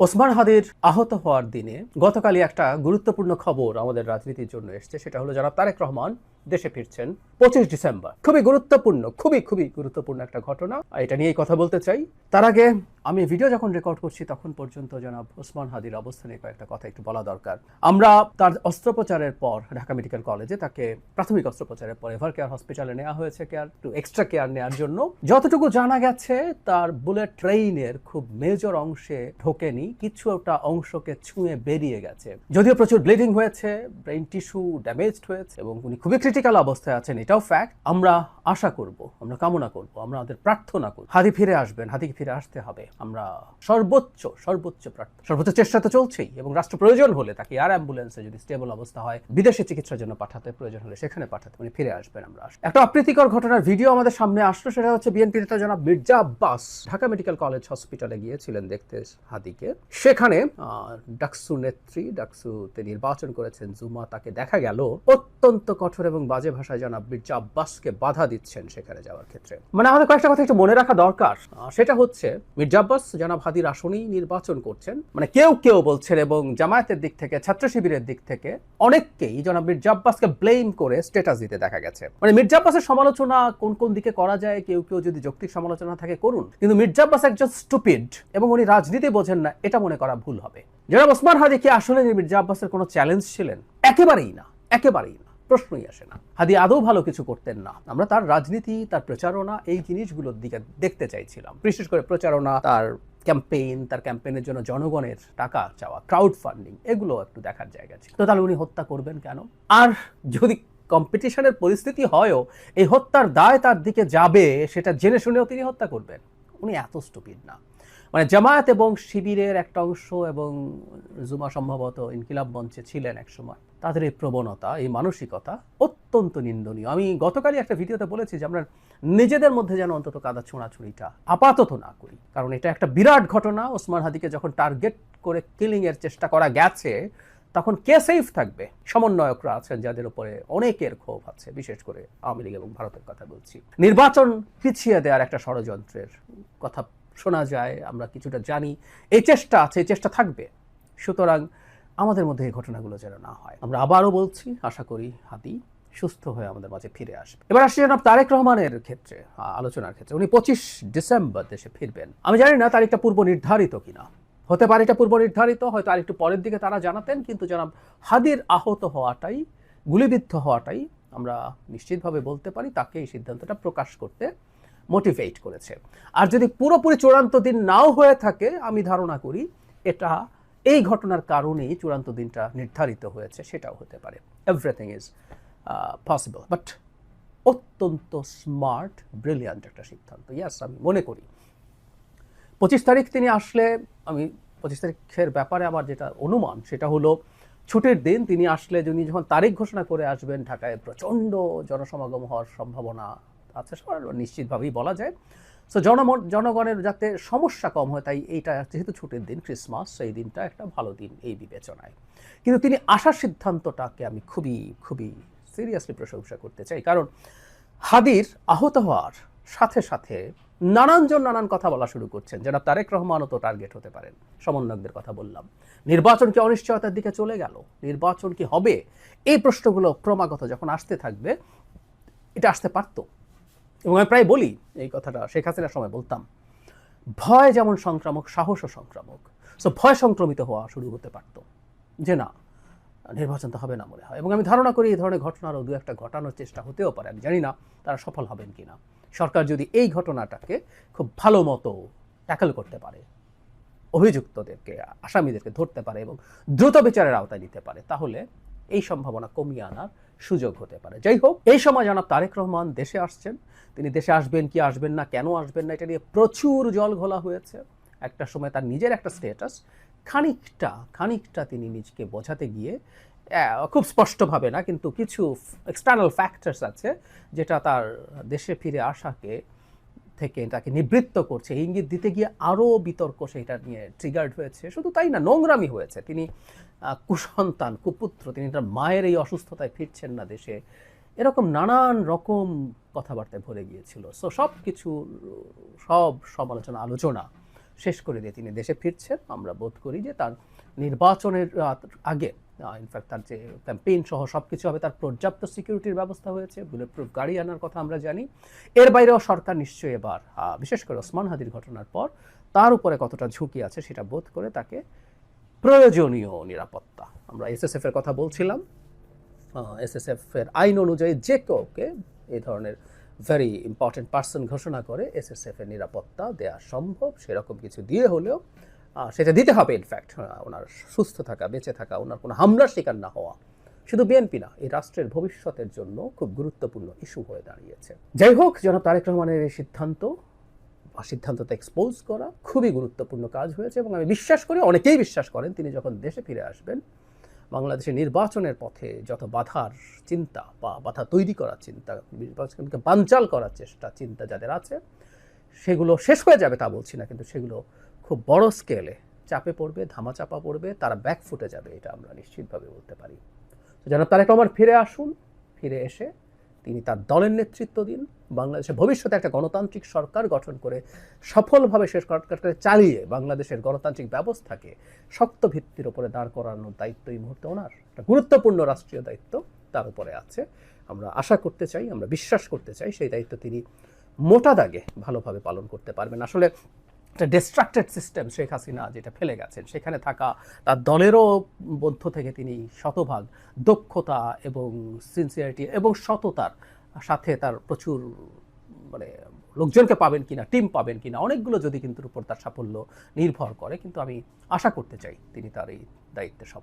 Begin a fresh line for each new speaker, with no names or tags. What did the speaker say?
ওসমান হাদির আহত হওয়ার দিনে গতকালই একটা গুরুত্বপূর্ণ খবর আমাদের রাজনীতির জন্য এসছে, সেটা হলো জনাব তারেক রহমান দেশে ফিরছেন। পঁচিশ ডিসেম্বর। খুবই গুরুত্বপূর্ণ, খুবই খুবই গুরুত্বপূর্ণ একটা ঘটনা। এটা নিয়েই কথা বলতে চাই। তার আগে আমি ভিডিও যখন রেকর্ড করছি, তখন পর্যন্ত জনাব ওসমান হাদির অবস্থা নিয়ে কয়েকটা কথা একটু বলা দরকার। আমরা তার অস্ত্রোপচারের পর ঢাকা মেডিকেল কলেজে তাকে প্রাথমিক অস্ত্রোপচারের পর এভার কেয়ার হসপিটালে নেওয়া হয়েছে কেয়ার, একটু এক্সট্রা কেয়ার নেওয়ার জন্য। যতটুকু জানা গেছে, তার বুলেট ট্রেইনের খুব মেজর অংশে ঢোকেনি কিছু একটা অংশকে ছুঁয়ে বেরিয়ে গেছে। যদিও প্রচুর ব্লিডিং হয়েছে ব্রেন টিস্যু ড্যামেজড হয়েছে, এবং উনি খুবই ক্রিটিক্যাল অবস্থায় আছেন এটাও ফ্যাক্ট আমরা আশা করব, আমরা কামনা করব, আমরা আমাদের প্রার্থনা করব। হাদি ফিরে আসবেন হাদিকে ফিরে আসতে হবে। আমরা সর্বোচ্চ সর্বোচ্চ প্রার্থনা, সর্বোচ্চ চেষ্টা তো চলছেই এবং রাষ্ট্র প্রয়োজন হলে তাকে আর অ্যাম্বুলেন্সে যদি স্টেবল অবস্থা হয়, বিদেশে চিকিৎসার জন্য পাঠাতে প্রয়োজন হলে সেখানে পাঠাতে মানে ফিরে আসবেন আমরা একটা অপ্রীতিকর ঘটনার ভিডিও আমাদের সামনে আসলো, সেটা হচ্ছে বিএনপি নেতা জনাব মির্জা আব্বাস ঢাকা মেডিকেল কলেজ হসপিটালে গিয়েছিলেন দেখতে হাদিকে সেখানে ডাকসু নেত্রী, ডাকসুতে নির্বাচন করেছেন, জুমা তাকে দেখা গেল। অত্যন্ত কঠোর এবং বাজে ভাষায় জনাব মির্জা আব্বাসকে বাধা দিচ্ছেন সেখানে যাওয়ার ক্ষেত্রে। মানে আমাদের কয়েকটা কথা একটু মনে রাখা দরকার। সেটা হচ্ছে মির্জা আব্বাস জনাব হাদির আসনেই নির্বাচন করছেন। মানে কেউ কেউ বলছেন এবং জামায়াতের দিক থেকে, ছাত্র শিবিরের দিক থেকে অনেককেই জনাব মির্জা আব্বাসকে ব্লেম করে স্ট্যাটাস দিতে দেখা গেছে। মানে মির্জা আব্বাসের সমালোচনা কোন কোন দিকে করা যায়, কেউ কেউ যদি যৌক্তিক সমালোচনা থাকে, করুন। কিন্তু মির্জা আব্বাস একজন স্টুপিড এবং উনি রাজনীতি বোঝেন না, এটা মনে করা ভুল হবে। জনাব ওসমান হাদি কি আসলে মির্জা আব্বাসের কোনো চ্যালেঞ্জ ছিলেন? একেবারেই না একেবারেই না। প্রশ্নই আসে না। হাদি আদৌ ভালো কিছু করতেন না। আমরা তার রাজনীতি, তার প্রচারণা এই জিনিসগুলোর দিকে দেখতে চাইছিলাম। বিশেষ করে প্রচারণা, তার ক্যাম্পেইন, তার ক্যাম্পেইনের জন্য জনগণের টাকা চাওয়া ক্রাউড ফান্ডিং এগুলো একটু দেখার জায়গা ছিল। তো তাহলে উনি হত্যা করবেন কেন? আর যদি কম্পিটিশনের পরিস্থিতি হয়ও এই হত্যার দায় তার দিকে যাবে, সেটা জেনে শুনেও তিনি হত্যা করবেন। উনি এত স্টুপিড না। মানে জামায়াত এবং শিবিরের একটা অংশ এবং জুমা সম্ভবত ইনকিলাব মঞ্চে ছিলেন একসময়। তাদের এই প্রবণতা, এই মানসিকতা অত্যন্ত নিন্দনীয়। আমি গতকালই একটা ভিডিওতে বলেছি যে আমরা নিজেদের মধ্যে যেন অন্তত কাদা ছোঁড়াছুড়িটা আপাতত না করি। কারণ এটা একটা বিরাট ঘটনা। ওসমান হাদিকে যখন টার্গেট করে কিলিং এর চেষ্টা করা গেছে, তখন কে সেফ থাকবে? সমন্বয়করা আছেন যাদের উপরে অনেকের ক্ষোভ আছে, বিশেষ করে আওয়ামী লীগ এবং ভারতের কথা বলছি। নির্বাচন পিছিয়ে দেওয়ার একটা ষড়যন্ত্রের কথা শোনা যায়, আমরা কিছুটা জানি। এই চেষ্টা আছে, এই চেষ্টা থাকবে। সুতরাং আমাদের মধ্যে এই ঘটনাগুলো যেন না হয়। আমরা আবারও বলছি, আশা করি হাতি সুস্থ হয়ে আমাদের মাঝে ফিরে আসবে। এবার আসছি জনাব তারেক রহমানের ক্ষেত্রে আলোচনার ক্ষেত্রে। উনি পঁচিশ ডিসেম্বর দেশে ফিরবেন। আমি জানি না তারিখটা পূর্ব নির্ধারিত কিনা। হতে পারে এটা পূর্ব নির্ধারিত, হয়তো আরেকটু পরের দিকে তারা জানাতেন, কিন্তু জনাব হাদির আহত হওয়াটাই, গুলিবিদ্ধ হওয়াটাই আমরা নিশ্চিতভাবে বলতে পারি, তাকে এই সিদ্ধান্তটা প্রকাশ করতে মোটিভেট করেছে। আর যদি পুরোপুরি চূড়ান্ত দিন নাও হয়ে থাকে, আমি ধারণা করি এটা এই ঘটনার কারণেই চূড়ান্ত দিনটা নির্ধারিত হয়েছে, সেটাও হতে পারে। এভরিথিং ইজ পসিবল বাট অত্যন্ত স্মার্ট ব্রিলিয়ান্ট একটা সিদ্ধান্ত। ইয়াস আমি মনে করি। পঁচিশ তারিখ তিনি আসলে, আমি পঁচিশ তারিখের ব্যাপারে আমার যেটা অনুমান, সেটা হলো ছুটির দিন তিনি আসলে, যিনি যখন তারিখ ঘোষণা করে আসবেন, ঢাকায় প্রচণ্ড জনসমাগম হওয়ার সম্ভাবনা আছে সবার নিশ্চিতভাবেই বলা যায়। সো জনমন, জনগণের যাতে সমস্যা কম হয়, তাই এইটা যেহেতু ছুটির দিন ক্রিসমাস সেই দিনটা একটা ভালো দিন এই বিবেচনায়। কিন্তু তিনি আসার সিদ্ধান্তটাকে আমি খুবই খুবই সিরিয়াসলি প্রশংসা করতে চাই। কারণ হাদির আহত হওয়ার সাথে সাথে নানানজন নানান কথা বলা শুরু করছেন। যারা তারেক রহমানও তো টার্গেট হতে পারেন। সমন্বয়কদের কথা বললাম। নির্বাচন কি অনিশ্চয়তার দিকে চলে গেল? নির্বাচন কি হবে? এই প্রশ্নগুলো ক্রমাগত যখন আসতে থাকবে, এটা আসতে পারতো। এবং আমি প্রায় বলি এই কথাটা, শেখ হাসিনার সময় বলতাম, ভয় যেমন সংক্রামক, সাহসও সংক্রামক। সো ভয় সংক্রমিত হওয়া শুরু হতে পারতো। যে না, নির্বাচন তো হবে না মনে হয়। এবং আমি ধারণা করি এই ধরনের ঘটনারও দু একটা ঘটানোর চেষ্টা হতেও পারে। আমি জানি না তারা সফল হবেন কিনা সরকার যদি এই ঘটনাটাকে খুব ভালো মতো ট্যাকল করতে পারে, অভিযুক্তদেরকে, আসামিদেরকে ধরতে পারে এবং দ্রুত বিচারের আওতায় নিতে পারে, তাহলে এই সম্ভাবনা কমিয়ে আনার সুযোগ হতে পারে। যাই হোক, এই সময় জনাব তারেক রহমান দেশে আসছেন। তিনি দেশে আসবেন কি আসবেন না, কেন আসবেন না, এটা নিয়ে প্রচুর জল ঘোলা হয়েছে। একটা সময় তার নিজের একটা স্টেটাস খানিকটা খানিকটা তিনি নিজকে বোঝাতে গিয়ে খুব স্পষ্টভাবে না, কিন্তু কিছু এক্সটার্নাল ফ্যাক্টরস আছে, যেটা তার দেশে ফিরে আসাকে থেকে তাকে নিবৃত্ত করছে। ইঙ্গিত দিতে গিয়ে আরও বিতর্ক সেটা নিয়ে ট্রিগার্ড হয়েছে। শুধু তাই না, নোংরামি হয়েছে। তিনি কুসন্তান, কুপুত্র, তিনি তার মায়ের এই অসুস্থতায় ফিরছেন না দেশে। এরকম নানান রকম কথাবার্তায় ভরে গিয়েছিল। সো সব কিছু সব সমালোচনা, আলোচনা শেষ করে দিয়ে তিনি দেশে ফিরছেন। আমরা বোধ করি যে তার নির্বাচনের আগে ইনফ্যাক্ট তার যে ক্যাম্পেইন সহ সব কিছু হবে, তার পর্যাপ্ত সিকিউরিটির ব্যবস্থা হয়েছে বুলেট প্রুফ গাড়ি আনার কথা আমরা জানি। এর বাইরেও সরকার নিশ্চয়ই এবার বিশেষ করে ওসমান হাদির ঘটনার পর, তার উপরে কতটা ঝুঁকি আছে সেটা বোধ করে তাকে প্রয়োজনীয় নিরাপত্তা। আমরা এসএসএফ এর কথা বলছিলাম। এসএসএফ এর আইন অনুযায়ী যে কেউকে এই ধরনের ভেরি ইম্পর্টেন্ট পার্সন ঘোষণা করে এসএসএফ এর নিরাপত্তা দেওয়া সম্ভব, সেরকম কিছু দিয়ে হলেও সেটা দিতে হবে ইনফ্যাক্ট ওনার সুস্থ থাকা, বেঁচে থাকা, ওনার কোনো হামলার শিকার না হওয়া। শুধু বিএনপি না, এই রাষ্ট্রের ভবিষ্যতের জন্য খুব গুরুত্বপূর্ণ ইস্যু হয়ে দাঁড়িয়েছে। যাই হোক, জনাব তারেক রহমানের এই সিদ্ধান্ত সিদ্ধান্ততে এক্সপোজ করা খুবই গুরুত্বপূর্ণ কাজ হয়েছে এবং আমি বিশ্বাস করি, অনেকেই বিশ্বাস করেন, তিনি যখন দেশে ফিরে আসবেন বাংলাদেশের নির্বাচনের পথে যত বাধার চিন্তা বা বাধা তৈরি করার চিন্তা, নির্বাচনকে বানচাল করার চেষ্টা, চিন্তা যাদের আছে, সেগুলো শেষ হয়ে যাবে তা বলছি না, কিন্তু সেগুলো খুব বড় স্কেলে চাপে পড়বে, ধামাচাপা পড়বে, তারা ব্যাক ফুটে যাবে, এটা আমরা নিশ্চিতভাবে বলতে পারি। তো জনাব তারেক রহমান ফিরে আসুন, ফিরে এসে তিনি তার দলের নেতৃত্ব দিন, বাংলাদেশের ভবিষ্যতে একটা গণতান্ত্রিক সরকার গঠন করে সফলভাবে শেষ সরকারকে চালিয়ে বাংলাদেশের গণতান্ত্রিক ব্যবস্থাকে শক্ত ভিত্তির উপরে দাঁড় করানোর দায়িত্ব এই মুহূর্তে ওনার। একটা গুরুত্বপূর্ণ রাষ্ট্রীয় দায়িত্ব তার উপরে আছে। আমরা আশা করতে চাই, আমরা বিশ্বাস করতে চাই, সেই দায়িত্ব তিনি মোটা দাগে ভালোভাবে পালন করতে পারবেন। আসলে একটা ডিস্ট্রাক্টেড সিস্টেম শেখ হাসিনা যেটা ফেলে গেছেন। সেখানে থাকা তার দলেরও মধ্য থেকে তিনি শতভাগ দক্ষতা এবং সিনসিয়ারিটি এবং সততার সাথে তার প্রচুর মানে লোকজনকে পাবেন কিনা টিম পাবেন কিনা, অনেকগুলো যদি কিন্তু উপর তার সাফল্য নির্ভর করে। কিন্তু আমি আশা করতে চাই তিনি তার এই দায়িত্বে সফল